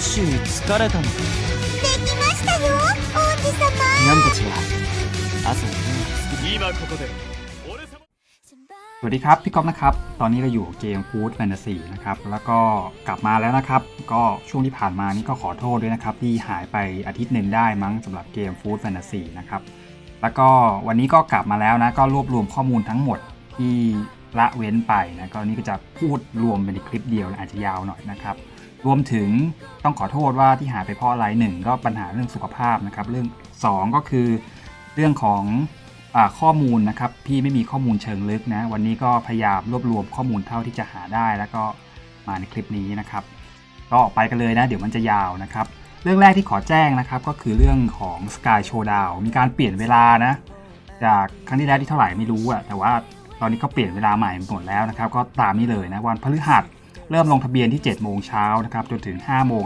少し疲れたのできましたよ王子様ニャンたちは朝にね今ここで俺様 สวัสดีครับ พี่ก๊อฟนะครับ ตอนนี้เราอยู่เกมฟู d แฟนตาซีนะครับ แล้วก็กลับมาแล้วนะครับ ก็ช่วงที่ผ่านมานี่ก็ขอโทษด้วยนะครับ ที่หายไปอาทิตย์หนึ่งได้มั้งสำหรับเกมฟู d แฟนตาซีนะครับ แล้วก็วันนี้ก็กลับมาแล้วนะ ก็รวบรวมข้อมูลทั้งหมดที่ละเว้นไปนะ ก็นี่ก็จะพูดรวมเป็นคลิปเดียวนะอาจจะยาวหน่อยนะครับ รวมถึงต้องขอโทษว่าที่หายไปเพราะอะไรหนึ่งก็ปัญหาเรื่องสุขภาพนะครับ เรื่องสองก็คือเรื่องของอข้อมูลนะครับ พี่ไม่มีข้อมูลเชิงลึกนะ วันนี้ก็พยายามรวบรวมข้อมูลเท่าที่จะหาได้ แล้วก็มาในคลิปนี้นะครับ ก็ไปกันเลยนะ เดี๋ยวมันจะยาวนะครับ เรื่องแรกที่ขอแจ้งนะครับ ก็คือเรื่องของ Sky Showdown มีการเปลี่ยนเวลานะ จากครั้งที่แล้วที่เท่าไหร่ไม่รู้อะแต่ว่าตอนนี้ก็เปลี่ยนเวลาใหม่หมดแล้วนะครับ ก็ตามนี้เลยนะวันพฤหัส เริ่มลงทะเบียนที่ 7 โมงเช้านะครับจนถึง 5 โมง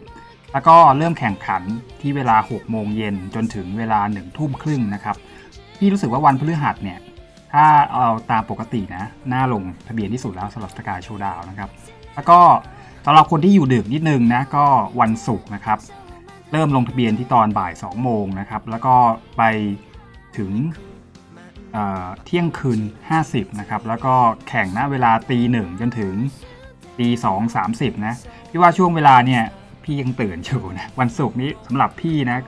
50 แล้วก็เริ่มแข่งขันที่เวลา 6 โมงเย็นจนถึงเวลา 1 ทุ่มครึ่งนะครับพี่รู้สึกว่าวันพฤหัสเนี่ยถ้าเอาตามปกตินะหน้าลงทะเบียนที่สุดแล้วสำหรับสกายโชว์ดาวนะครับแล้วก็สำหรับคนที่อยู่ดึกนิดนึงนะก็วันศุกร์นะครับเริ่มลงทะเบียนที่ตอนบ่าย 2 โมงนะครับแล้วก็ไปถึงเที่ยงคืน 50 นะครับ แล้วก็แข่งนะเวลาตีหนึ่งจนถึง ตีสองสามสิบนะพี่ว่าช่วงเวลาเนี่ยพี่ยังตื่นอยู่นะวันศุกร์นี้สำหรับพี่นะ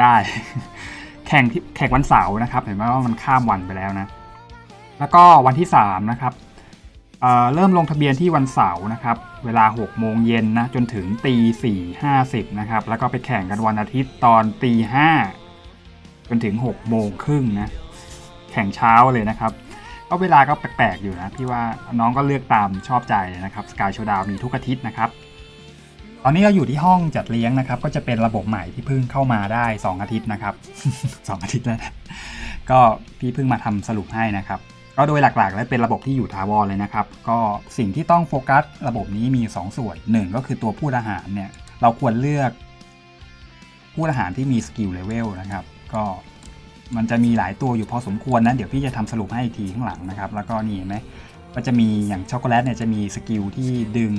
ได้ แข่งที่แข่งวันเสาร์นะครับ เห็นไหมว่ามันข้ามวันไปแล้วนะ แล้วก็วันที่3นะครับเอ่อเริ่มลงทะเบียนที่วันเสาร์นะครับ เวลา6โมงเย็นนะจนถึงตี4 50นะครับ แล้วก็ไปแข่งกันวันอาทิตย์ตอนตี5จนถึง6โมงครึ่งนะ แข่งเช้าเลยนะครับ ก็เวลาก็แปลกๆอยู่นะพี่ว่าน้องก็เลือกตามชอบใจนะครับสกายโชดาวมีทุกอาทิตย์นะครับตอนนี้เราอยู่ที่ห้องจัดเลี้ยงนะครับ ก็จะเป็นระบบใหม่ที่เพิ่งเข้ามาได้ 2 อาทิตย์นะครับ 2 อาทิตย์แล้วนะก็พี่เพิ่งมาทำสรุปให้นะครับก็โดยหลักๆ แล้วเป็นระบบที่อยู่ถาวรเลยนะครับ ก็สิ่งที่ต้องโฟกัสระบบนี้มี 2 ส่วน 1 ก็คือตัวผู้อาหารเนี่ยเราควรเลือกผู้อาหารที่มีสกิลเลเวลนะครับ ก็ มันจะมีหลายตัวอยู่พอสมควรนะเดี๋ยวพี่จะทำสรุปให้อีกทีข้างหลังนะครับ แล้วก็นี่เห็นไหมก็จะมีอย่างช็อกโกแลตเนี่ยจะมีสกิลที่ดึง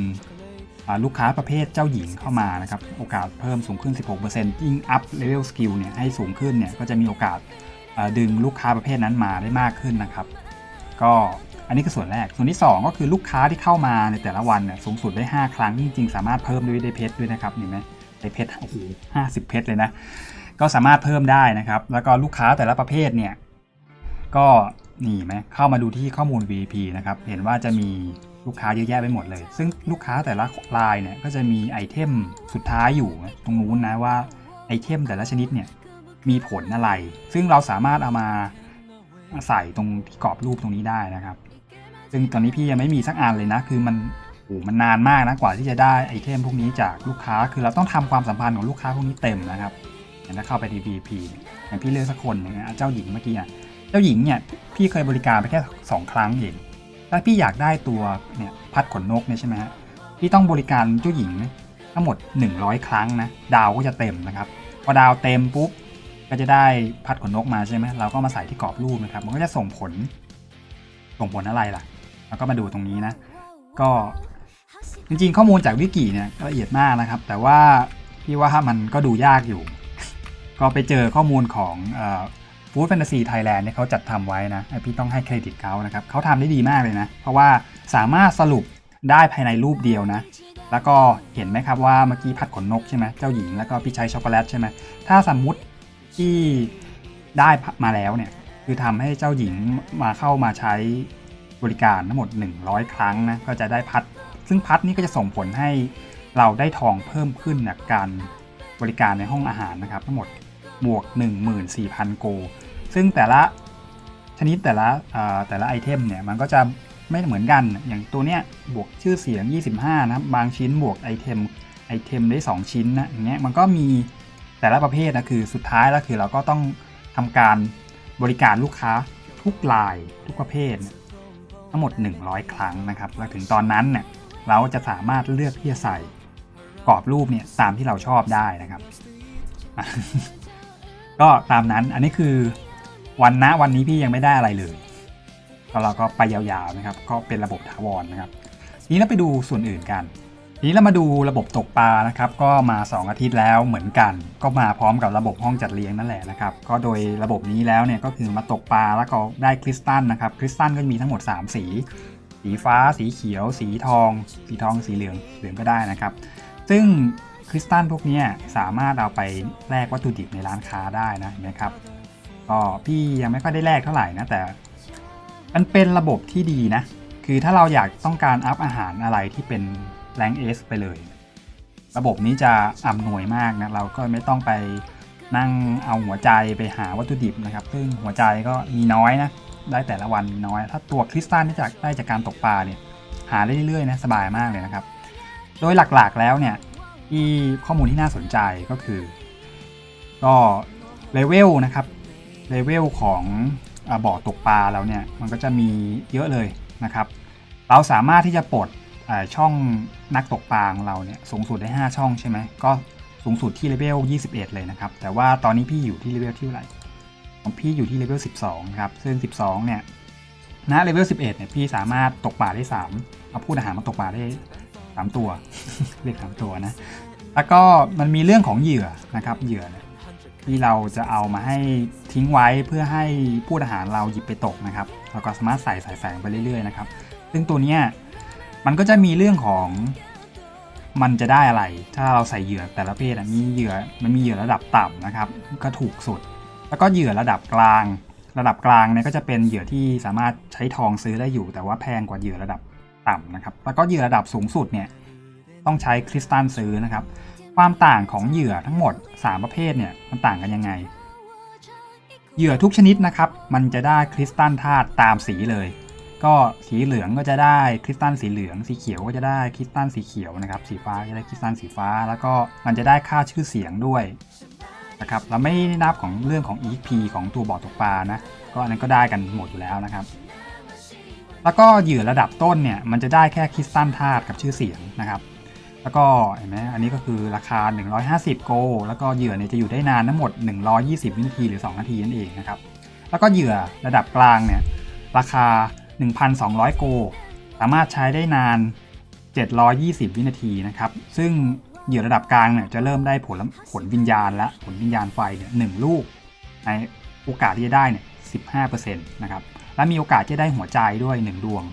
ลูกค้าประเภทเจ้าหญิงเข้ามานะครับ โอกาสเพิ่มสูงขึ้น 16%ยิ่งอัพเลเวลสกิลเนี่ยให้สูงขึ้นเนี่ยก็จะมีโอกาสดึงลูกค้าประเภทนั้นมาได้มากขึ้นนะครับ ก็อันนี้คือส่วนแรก ส่วนที่ 2 ก็คือลูกค้าที่เข้ามาในแต่ละวันเนี่ยสูงสุดได้ 5 ครั้งจริงๆ สามารถเพิ่มด้วยได้เพชรด้วยนะครับเห็นไหมได้เพชรโอ้โหห้าสิบเพชรเลยนะก็สามารถเพิ่มได้นะครับ แล้วก็ลูกค้าแต่ละประเภทเนี่ยก็นี่ไหมเข้ามาดูที่ข้อมูล VP นะครับ เห็นว่าจะมีลูกค้าเยอะแยะไปหมดเลย ซึ่งลูกค้าแต่ละรายเนี่ยก็จะมีไอเทมสุดท้ายอยู่ตรงนู้นนะว่าไอเทมแต่ละชนิดเนี่ยมีผลอะไร ซึ่งเราสามารถเอามาใส่ตรงที่กรอบรูปตรงนี้ได้นะครับ ซึ่งตอนนี้พี่ยังไม่มีสักอันเลยนะ คือมันโอ้มันนานมากนะกว่าที่จะได้ไอเทมพวกนี้จากลูกค้า คือเราต้องทำความสัมพันธ์ของลูกค้าพวกนี้เต็มนะครับ ถ้าเข้าไปที่ VP เนี่ยอย่างพี่เลือกสักคนอย่งเงี้ยเจ้าหญิงเมื่อกี้เจ้าหญิงเนี่ยพี่เคยบริการไปแค่ 2 ครั้งเองถ้าพี่อยากได้ตัวเนี่ยพัดขนนกเนี่ยใช่ไหมฮะพี่ต้องบริการเจ้าหญิงทั้งหมด 100 ครั้งนะดาวก็จะเต็มนะครับพอดาวเต็มปุ๊บก็จะได้พัดขนนกมาใช่ไหมเราก็มาใส่ที่กรอบรูปนะครับมันก็จะส่งผลส่งผลอะไรล่ะแล้วก็มาดูตรงนี้นะ ก็จริงๆ ข้อมูลจากวิกิเนี่ยละเอียดมากนะครับ แต่ว่าพี่ว่ามันก็ดูยากอยู่ ก็ไปเจอข้อมูลของฟู้ดแฟนตาซีไทยแลนด์เนี่ยเขาจัดทำไว้นะพี่ต้องให้เครดิตเขานะครับเขาทำได้ดีมากเลยนะ เพราะว่าสามารถสรุปได้ภายในรูปเดียวนะ แล้วก็เห็นไหมครับว่าเมื่อกี้พัดขนนกใช่ไหมเจ้าหญิงแล้วก็พี่ใช้ช็อกโกแลตใช่ไหมถ้าสมมุติที่ได้มาแล้วเนี่ยคือทำให้เจ้าหญิงมาเข้ามาใช้บริการทั้งหมด 100 ครั้งนะก็จะได้พัด ซึ่งพัดนี้ก็จะส่งผลให้เราได้ทองเพิ่มขึ้นจากการบริการในห้องอาหารนะครับ ทั้งหมด บวก 14,000 โก ซึ่งแต่ละชนิดแต่ละแต่ละไอเทมเนี่ยมันก็จะไม่เหมือนกัน อย่างตัวเนี้ยบวกชื่อเสียง 25 นะครับบางชิ้นบวกไอเทมไอเทมได้ 2 ชิ้นนะอย่างเงี้ยมันก็มีแต่ละประเภทนะคือสุดท้ายแล้วคือเราก็ต้องทำการบริการลูกค้าทุกรายทุกประเภท ทั้งหมด 100 ครั้งนะครับแล้วถึงตอนนั้นเนี่ยเราจะสามารถเลือกที่จะใส่กรอบรูปเนี่ยตามที่เราชอบได้นะครับ ก็ตามนั้นอันนี้คือวันนะวันนี้พี่ยังไม่ได้อะไรเลยก็เราก็ไปยาวๆนะครับ ก็เป็นระบบถาวรนะครับ นี้เราไปดูส่วนอื่นกันทีนี้เรามาดูระบบตกปลานะครับ ก็มา 2 อาทิตย์แล้วเหมือนกัน ก็มาพร้อมกับระบบห้องจัดเลี้ยงนั่นแหละนะครับ ก็โดยระบบนี้แล้วเนี่ยก็คือมาตกปลาแล้วก็ได้คริสตัลนะครับ คริสตัลก็มีทั้งหมด 3 สี สีฟ้า สีเขียว สีทอง สีทอง สีเหลือง เหลืองก็ได้นะครับ ซึ่ง คริสตัลพวกนี้สามารถเอาไปแลกวัตถุดิบในร้านค้าได้นะเห็นไหมครับก็พี่ยังไม่ค่อยได้แลกเท่าไหร่นะแต่มันเป็นระบบที่ดีนะ คือถ้าเราอยากต้องการอัพอาหารอะไรที่เป็นแรงเอสไปเลย ระบบนี้จะอำนวยมากนะ เราก็ไม่ต้องไปนั่งเอาหัวใจไปหาวัตถุดิบนะครับ ซึ่งหัวใจก็มีน้อยนะ ได้แต่ละวันน้อย ถ้าตัวคริสตัลที่จากได้จากการตกปลาเนี่ย หาได้เรื่อยๆนะ สบายมากเลยนะครับ โดยหลักๆแล้วเนี่ย ที่ข้อมูลที่น่าสนใจก็คือ ก็เลเวลนะครับเลเวลของอบ่อตกปลาเราเนี่ยมันก็จะมีเยอะเลยนะครับ เราสามารถที่จะปลดช่องนักตกปลาของเราเนี่ยสูงสุดได้ 5 ช่องใช่ไหมก็สูงสุดที่เลเวล 21 เลยนะครับ แต่ว่าตอนนี้พี่อยู่ที่เลเวลที่เท่าไหร่ของพี่อยู่ที่เลเวล 12 ครับ ซึ่ง 12 เนี่ยณเลเวล 11 เนี่ยพี่สามารถตกปลาได้ 3 เอาพูดอาหารมาตกปลาได้ 3ตัวเรียก3ตัวนะ แล้วก็มันมีเรื่องของเหยื่อนะครับ เหยื่อที่เราจะเอามาให้ทิ้งไว้เพื่อให้ผู้อาหารเราหยิบไปตกนะครับเราก็สามารถใส่ใส่แฝงไปเรื่อยๆนะครับ ซึ่งตัวเนี้ยมันก็จะมีเรื่องของมันจะได้อะไร ถ้าเราใส่เหยื่อแต่ละเพศอะมีเหยื่อมันมีเหยื่อระดับต่ำนะครับ ก็ถูกสุด แล้วก็เหยื่อระดับกลาง ระดับกลางเนี่ยก็จะเป็นเหยื่อที่สามารถใช้ทองซื้อได้อยู่ แต่ว่าแพงกว่าเหยื่อระดับ ต่ำนะครับ แล้วก็เหยื่อระดับสูงสุดเนี่ยต้องใช้คริสตัลซื้อนะครับ ความต่างของเหยื่อทั้งหมด 3 ประเภทเนี่ยมันต่างกันยังไง เหยื่อทุกชนิดนะครับ มันจะได้คริสตัลธาตุตามสีเลย ก็สีเหลืองก็จะได้คริสตัลสีเหลือง สีเขียวก็จะได้คริสตัลสีเขียวนะครับ สีฟ้าจะได้คริสตัลสีฟ้า แล้วก็มันจะได้ค่าชื่อเสียงด้วยนะครับเราไม่นับของเรื่องของ EP ของตัวบอร์ดตกปลานะก็อันนั้นก็ได้กันหมดอยู่แล้วนะครับ แล้วก็เหยื่อระดับต้นเนี่ยมันจะได้แค่คริสตัลธาตุกับชื่อเสียงนะครับ แล้วก็เห็นไหมอันนี้ก็คือราคา 150 โก แล้วก็เหยื่อเนี่ยจะอยู่ได้นานทั้งหมด 120 วินาทีหรือ 2 นาทีนั่นเองนะครับ แล้วก็เหยื่อระดับกลางเนี่ยราคา 1,200 โก สามารถใช้ได้นาน 720 วินาทีนะครับ ซึ่งเหยื่อระดับกลางเนี่ยจะเริ่มได้ผลผลวิญญาณและผลวิญญาณไฟเนี่ยหนึ่งลูกในโอกาสที่จะได้เนี่ย15%นะครับ และมีโอกาสจะได้หัวใจด้วย 1 ดวง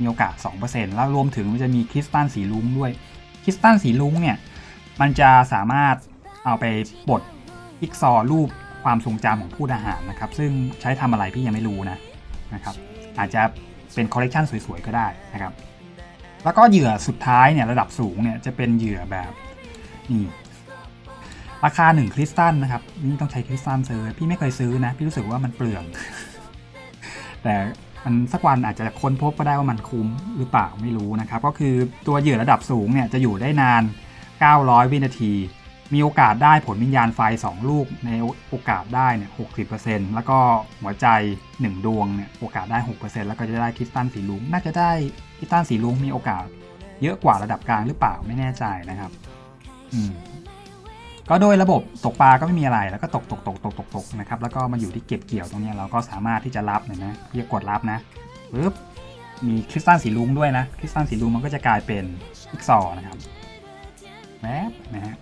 มีโอกาส 2%แล้วรวมถึงมันจะมีคริสตัลสีลุ้งด้วย คริสตัลสีลุ้งเนี่ย มันจะสามารถเอาไปปลดอิกซอว์รูปความทรงจำของผู้อาหารนะครับ ซึ่งใช้ทำอะไรพี่ยังไม่รู้นะนะครับ อาจจะเป็นคอลเลกชันสวยๆ ก็ได้นะครับ แล้วก็เหยื่อสุดท้ายเนี่ยระดับสูงเนี่ยจะเป็นเหยื่อแบบนี่ราคา 1 คริสตัลนะครับนี่ต้องใช้คริสตัลซื้อพี่ไม่เคยซื้อนะ พี่รู้สึกว่ามันเปลือง แต่มันสักวันอาจจะค้นพบก็ได้ว่ามันคุ้มหรือเปล่าไม่รู้นะครับ ก็คือตัวเหยื่อระดับสูงเนี่ยจะอยู่ได้นาน 900 วินาที มีโอกาสได้ผลวิญญาณไฟ 2 ลูกในโอกาสได้เนี่ย60%แล้วก็หัวใจ 1 ดวงเนี่ยโอกาสได้ 6%แล้วก็จะได้คริสตัลสีลุงน่าจะได้คริสตัลสีลุงมีโอกาสเยอะกว่าระดับกลางหรือเปล่าไม่แน่ใจนะครับ อืม ก็โดยระบบตกปลาก็ไม่มีอะไรแล้วก็ตกตกตกตกตกตกนะครับแล้วก็มาอยู่ที่เก็บเกี่ยวตรงนี้เราก็สามารถที่จะรับเห็นไหมพี่จะกดรับนะปึ๊บมีคริสตัลสีลุงด้วยนะคริสตัลสีลุงมันก็จะกลายเป็นอีกซอนะครับแวบนะฮะ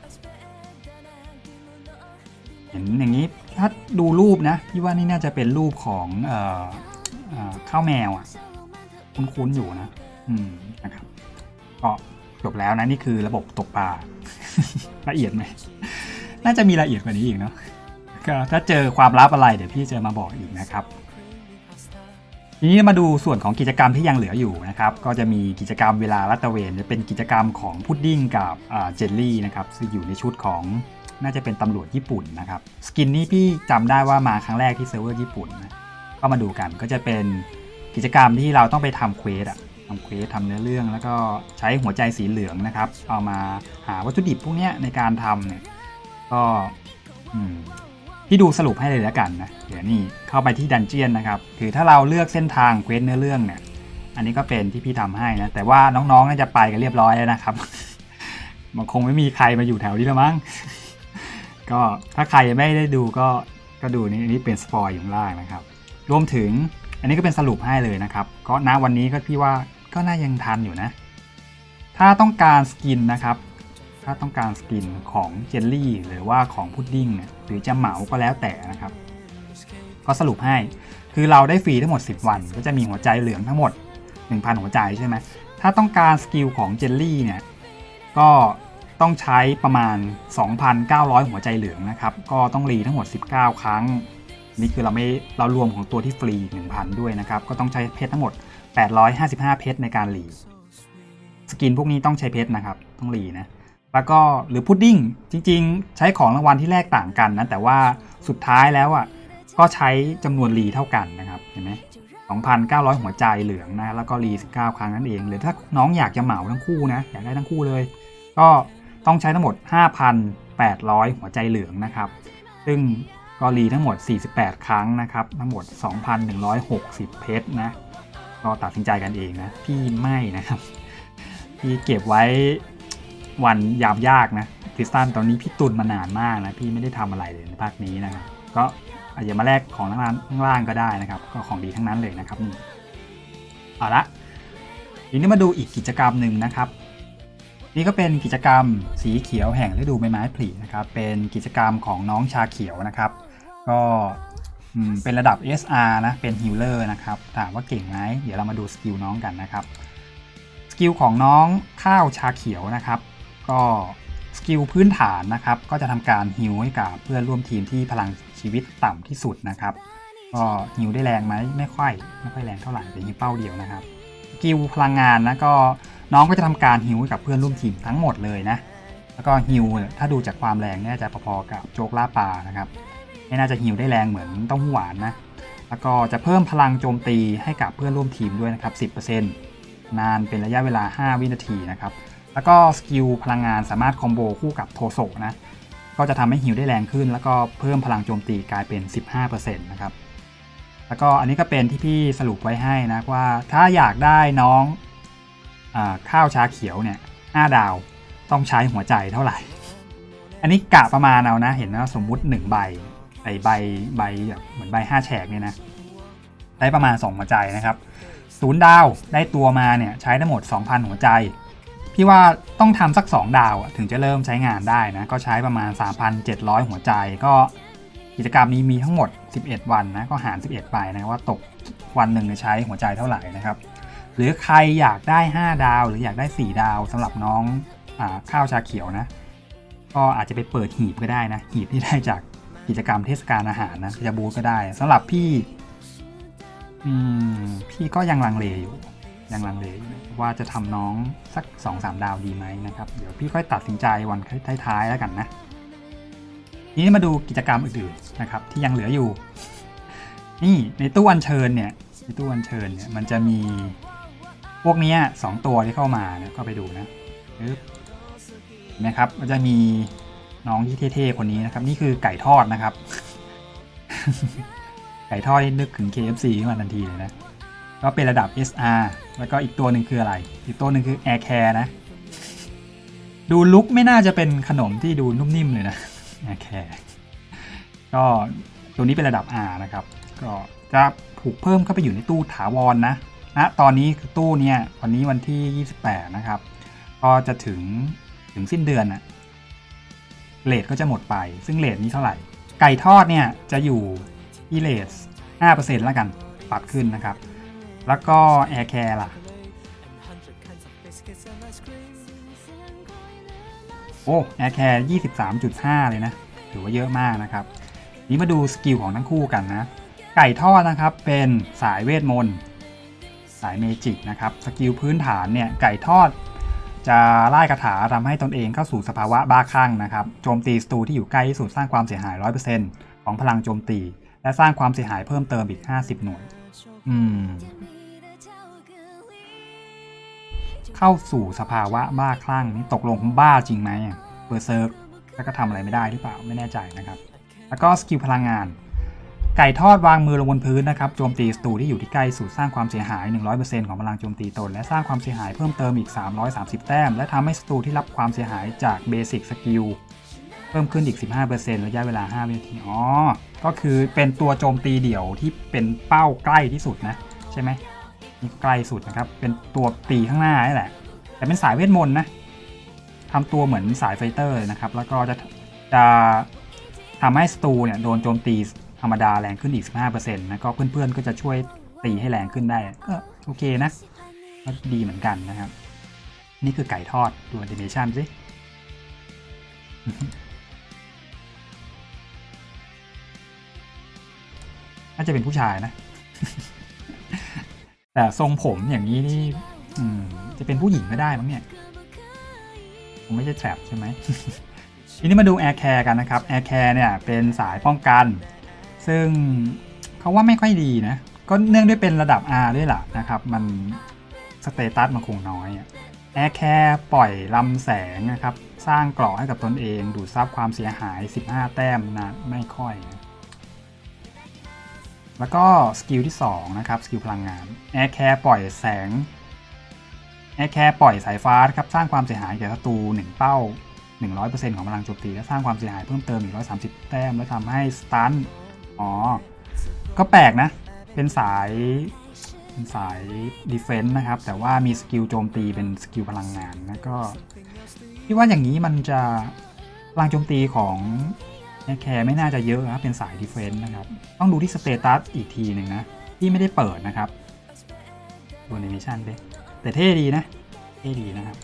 เห็นอย่างนี้ถ้าดูรูปนะพี่ว่านี่น่าจะเป็นรูปของเอ่อเอ่อข้าวแมวอะคุ้นๆอยู่นะอืมนะครับก็จบแล้วนะนี่คือระบบตกปลาละเอียดไหม น่าจะมีรายละเอียดกว่านี้อีกเนาะก็ถ้าเจอความลับอะไรเดี๋ยวพี่จะมาบอกอีกนะครับ ทีนี้มาดูส่วนของกิจกรรมที่ยังเหลืออยู่นะครับ ก็จะมีกิจกรรมเวลาลัตเวนจะเป็นกิจกรรมของพุดดิ้งกับเจลลี่นะครับซึ่งอยู่ในชุดของน่าจะเป็นตำรวจญี่ปุ่นนะครับสกินนี้พี่จำได้ว่ามาครั้งแรกที่เซิร์ฟเวอร์ญี่ปุ่นนะก็มาดูกันก็จะเป็นกิจกรรมที่เราต้องไปทำเควสอะทำเควสทำเนื้อเรื่อง แล้วก็ใช้หัวใจสีเหลืองนะครับ เอามาหาวัตถุดิบพวกนี้ในการทำเนี่ย ก็พี่ดูสรุปให้เลยแล้วกันนะเดี๋ยวนี่เข้าไปที่ดันเจียนนะครับคือถ้าเราเลือกเส้นทางเควสเนื้อเรื่องเนี่ยอันนี้ก็เป็นที่พี่ทำให้นะแต่ว่าน้องๆน่าจะไปกันเรียบร้อยแล้วนะครับ มันคงไม่มีใครมาอยู่แถวนี้แล้วมั้งก็ถ้าใครไม่ได้ดูก็ก็ดูนี่อันนี้เป็นสปอยอยู่างล่างนะครับ รวมถึงอันนี้ก็เป็นสรุปให้เลยนะครับ ก็ณวันนี้ก็พี่ว่าก็น่ายังทันอยู่นะ ถ้าต้องการสกินนะครับ ถ้าต้องการสกินของเจลลี่ หรือว่าของพุดดิ้งเนี่ยหรือจะเหมาก็แล้วแต่นะครับ ก็สรุปให้คือเราได้ฟรีทั้งหมด 10 วัน ก็จะมีหัวใจเหลืองทั้งหมด 1,000 หัวใจใช่ไหมถ้าต้องการสกิลของเจลลี่เนี่ยก็ต้องใช้ประมาณ 2,900 หัวใจเหลืองนะครับ ก็ต้องรีทั้งหมด 19 ครั้ง นี่คือเราไม่เรารวมของตัวที่ฟรี 1,000 ด้วยนะครับ ก็ต้องใช้เพชรทั้งหมด 855 เพชรในการรีสกินพวกนี้ต้องใช้เพชรนะครับ ต้องรีนะ แล้วก็หรือพุดดิ้งจริง ๆ ใช้ของรางวัลที่แรกต่างกันนะแต่ว่าสุดท้ายแล้วอะก็ใช้จำนวนรีเท่ากันนะครับเห็นไหม2,900 หัวใจเหลืองนะแล้วก็รี19 ครั้งนั่นเองหรือถ้าน้องอยากจะเหมาทั้งคู่นะอยากได้ทั้งคู่เลย ก็ต้องใช้ทั้งหมด 5,800 หัวใจเหลืองนะครับ ซึ่งก็รีทั้งหมด 48 ครั้งนะครับ ทั้งหมด 2,160 เพชรนะก็ตัดสินใจกันเองนะพี่ไม่นะครับ พี่เก็บไว้ วันยามยากนะคริสตันตอนนี้พี่ตุนมานานมากนะพี่ไม่ได้ทำอะไรเลยในภาคนี้นะครับก็อาจจะมาแลกของข้างล่างข้างล่างก็ได้นะครับ ก็ของดีทั้งนั้นเลยนะครับนี่เอาละทีนี้มาดูอีกกิจกรรมหนึ่งนะครับ นี่ก็เป็นกิจกรรมสีเขียวแห่งฤดูใบไม้ผลินะครับ เป็นกิจกรรมของน้องชาเขียวนะครับ ก็เป็นระดับ SR นะ เป็นฮิลเลอร์นะครับ ถามว่าเก่งไหมเดี๋ยวเรามาดูสกิลน้องกันนะครับ สกิลของน้องข้าวชาเขียวนะครับ ก็สกิลพื้นฐานนะครับ ก็จะทำการฮิลให้กับเพื่อนร่วมทีมที่พลังชีวิตต่ำที่สุดนะครับ ก็ฮิลได้แรงไหมไม่ค่อยไม่ค่อยแรงเท่าไหร่เป็นฮิลเป้าเดียวนะครับสกิลพลังงานนะก็น้องก็จะทำการฮิลให้กับเพื่อนร่วมทีมทั้งหมดเลยนะแล้วก็ฮิลเนี่ยถ้าดูจากความแรงเนี่ยจะพอๆกับโจกล่าปลานะครับไม่น่าจะฮิลได้แรงเหมือนต้าหู้หวานนะแล้วก็จะเพิ่มพลังโจมตีให้กับเพื่อนร่วมทีมด้วยนะครับ 10%นานเป็นระยะเวลา 5 วินาทีนะครับ แล้วก็สกิลพลังงานสามารถคอมโบคู่กับโทโซนะ ก็จะทำให้ฮิลได้แรงขึ้น แล้วก็เพิ่มพลังโจมตีกลายเป็น 15%นะครับ แล้วก็อันนี้ก็เป็นที่พี่สรุปไว้ให้นะว่าถ้าอยากได้น้องอข้าวชาเขียวเนี่ย5ดาวต้องใช้หัวใจเท่าไหร่ อันนี้กะประมาณเอานะ เห็นว่าสมมุติ 1 ใบใบใบแบบเหมือนใบ5แฉกเนี่ยนะได้ประมาณ 2 หัวใจนะครับศูนย์ดาวได้ตัวมาเนี่ยใช้ทั้งหมด 2,000 หัวใจ พี่ว่าต้องทำสัก 2 ดาวถึงจะเริ่มใช้งานได้นะ ก็ใช้ประมาณ 3,700 หัวใจก็กิจกรรมนี้มีทั้งหมด 11 วันนะ ก็หาร 11 ไปนะว่าตกวันหนึ่งใช้หัวใจเท่าไหร่นะครับ หรือใครอยากได้ 5 ดาว หรืออยากได้ 4 ดาวสำหรับน้องอข้าวชาเขียวนะ ก็อาจจะไปเปิดหีบก็ได้นะ หีบที่ได้จากกิจกรรมเทศกาลอาหารนะจะบูก็ได้สำหรับพี่พี่ก็ยังลังเลอยู่ ยังลังเลว่าจะทำน้องสัก 2-3 ดาวดีไหมนะครับ เดี๋ยวพี่ค่อยตัดสินใจวันท้ายๆแล้วกันนะ ทีนี้มาดูกิจกรรมอื่นๆนะครับ ที่ยังเหลืออยู่ นี่ในตู้อัญเชิญเนี่ยในตู้อัญเชิญเนี่ยมันจะมีพวกนี้สองตัวที่เข้ามาเนี่ยก็ไปดูนะปึ๊บนะครับก็จะมีน้องที่เท่ๆคนนี้นะครับ นี่คือไก่ทอดนะครับ ไก่ทอดนึกถึง KFC ขึ้นมาทันทีเลยนะ ก็เป็นระดับ SR แล้วก็อีกตัวหนึ่งคืออะไร อีกตัวหนึ่งคือ Air Care นะ ดูลุกไม่น่าจะเป็นขนมที่ดูนุ่มนิ่มเลยนะ Air Care ก็ตัวนี้เป็นระดับ R นะครับ ก็จะผูกเพิ่มเข้าไปอยู่ในตู้ถาวรนนะนะตอนนี้คือตู้เนี่ยวันนี้วันที่ 28 นะครับ ก็จะถึงถึงสิ้นเดือนอะเลทก็จะหมดไป ซึ่งเลทนี้เท่าไหร่ ไก่ทอดเนี่ยจะอยู่ที่เลท5%แล้วกันปรับขึ้นนะครับ แล้วก็แอร์แคร์ล่ะ โอ้แอร์แคร์23.5เลยนะ ถือว่าเยอะมากนะครับ นี้มาดูสกิลของทั้งคู่กันนะ ไก่ทอดนะครับ เป็นสายเวทมนต์ สายเมจิกนะครับ สกิลพื้นฐานเนี่ย ไก่ทอดจะไล่คาถาทำให้ตนเองเข้าสู่สภาวะบ้าคลั่งนะครับ โจมตีศัตรูที่อยู่ใกล้ที่สุดสร้างความเสียหาย 100%ของพลังโจมตี และสร้างความเสียหายเพิ่มเติมอีก 50 หน่วย อืม เข้าสู่สภาวะบ้าคลั่งนี่ตกลงบ้าจริงไหมเบอร์เซิร์กแล้วก็ทำอะไรไม่ได้หรือเปล่าไม่แน่ใจนะครับ แล้วก็สกิลพลังงาน ไก่ทอดวางมือลงบนพื้นนะครับโจมตีศัตรูที่อยู่ที่ใกล้สุดสร้างความเสียหาย 100%ของพลังโจมตีตน และสร้างความเสียหายเพิ่มเติมอีก 330 แต้ม และทำให้ศัตรูที่รับความเสียหายจากเบสิกสกิลเพิ่มขึ้นอีก 15%ระยะเวลา 5 วินาที อ๋อ ก็คือเป็นตัวโจมตีเดี่ยวที่เป็นเป้าใกล้ที่สุดนะ ใช่ไหม นี่ใกลสุดนะครับ เป็นตัวตีข้างหน้านี่แหละ แต่เป็นสายเวทมนต์นะทำตัวเหมือนสายไฟเตอร์นะครับ แล้วก็จะจะทำให้สตูเนี่ยโดนโจมตีธรรมดาแรงขึ้นอีก 15%นะก็เพื่อนๆ ก็จะช่วยตีให้แรงขึ้นได้ ก็โอเคนะก็ดีเหมือนกันนะครับ นี่คือไก่ทอดดูแอนิเมชันสิน่าจะเป็นผู้ชายนะ แต่ทรงผมอย่างนี้นี่อืมจะเป็นผู้หญิงก็ได้มั้งเนี่ยคงไม่ใช่แทรปใช่ไหมทีนี้มาดู Air Care กันนะครับ Air Care เนี่ยเป็นสายป้องกัน ซึ่งเขาว่าไม่ค่อยดีนะ ก็เนื่องด้วยเป็นระดับ R ด้วยล่ะนะครับ มันสเตตัสมันคงน้อยอะ Air Care ปล่อยลำแสงนะครับ สร้างเกราะให้กับตนเอง ดูดซับความเสียหาย 15 แต้มนะไม่ค่อยนะ แล้วก็สกิลที่2นะครับสกิลพลังงาน Air Care ปล่อยแสง Air Care ปล่อยสายฟ้านะครับสร้างความเสียหายแก่ศัตรู1เป้า 100%ของพลังโจมตีและสร้างความเสียหายเพิ่มเติมอีก130 แต้ม และทำให้สตันอ๋อ ก็แปลกนะ เป็นสายเป็นสายดีเฟนต์นะครับ แต่ว่ามีสกิลโจมตีเป็นสกิลพลังงานนะก็พี่ว่าอย่างนี้มันจะพลังโจมตีของ แอร์แคร์ไม่น่าจะเยอะนะเป็นสายดีเฟนต์นะครับ ต้องดูที่สเตตัสอีกทีหนึ่งนะที่ไม่ได้เปิดนะครับดูแอนิเมชันดิแต่เท่ดีนะ เท่ดีนะครับ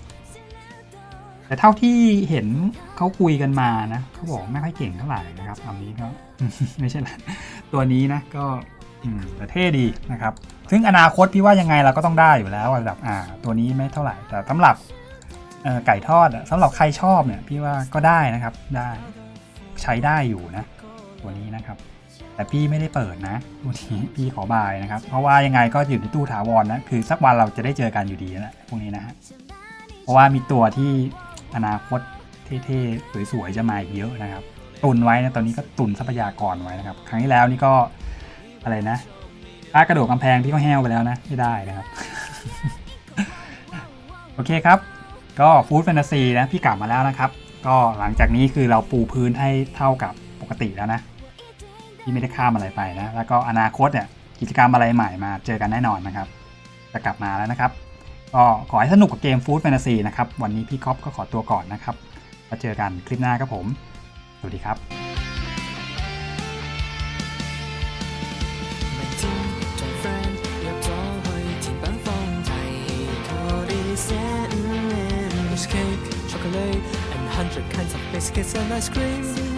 แต่เท่าที่เห็นเขาคุยกันมานะเขาบอกไม่ค่อยเก่งเท่าไหร่นะครับอันนี้ก็ไม่ใช่ละตัวนี้นะก็แต่เท่ดีนะครับ ซึ่งอนาคตพี่ว่ายังไงเราก็ต้องได้อยู่แล้วระดับอ่า ตัวนี้ไม่เท่าไหร่ แต่สำหรับไก่ทอดสำหรับใครชอบเนี่ยพี่ว่าก็ได้นะครับได้ ใช้ได้อยู่นะ ตัวนี้นะครับ แต่พี่ไม่ได้เปิดนะตัวนี้พี่ขอบายนะครับ เพราะว่ายังไงก็อยู่ในตู้ถาวรนะคือสักวันเราจะได้เจอกันอยู่ดีนะพวกนี้นะฮะเพราะว่ามีตัวที่อนาคตเท่ๆสวยๆจะมาอีกเยอะนะครับ ตุนไว้นะตอนนี้ก็ตุนทรัพยากรไว้นะครับ ครั้งที่แล้วนี่ก็อะไรนะถ้ากระโดดกำแพงพี่ก็แห้วไปแล้วนะไม่ได้นะครับ โอเคครับ ก็ฟู้ดแฟนตาซีนะพี่กลับมาแล้วนะครับ ก็หลังจากนี้คือเราปูพื้นให้เท่ากับปกติแล้วนะ ที่ไม่ได้ข้ามอะไรไปนะ แล้วก็อนาคตเนี่ยกิจกรรมอะไรใหม่มาเจอกันแน่นอนนะครับ จะกลับมาแล้วนะครับ ก็ขอให้สนุกกับเกมฟู้ดแฟนตาซีนะครับ วันนี้พี่คอปก็ขอตัวก่อนนะครับแล้วเจอกันคลิปหน้าครับผม สวัสดีครับ hundred kinds of biscuits and ice cream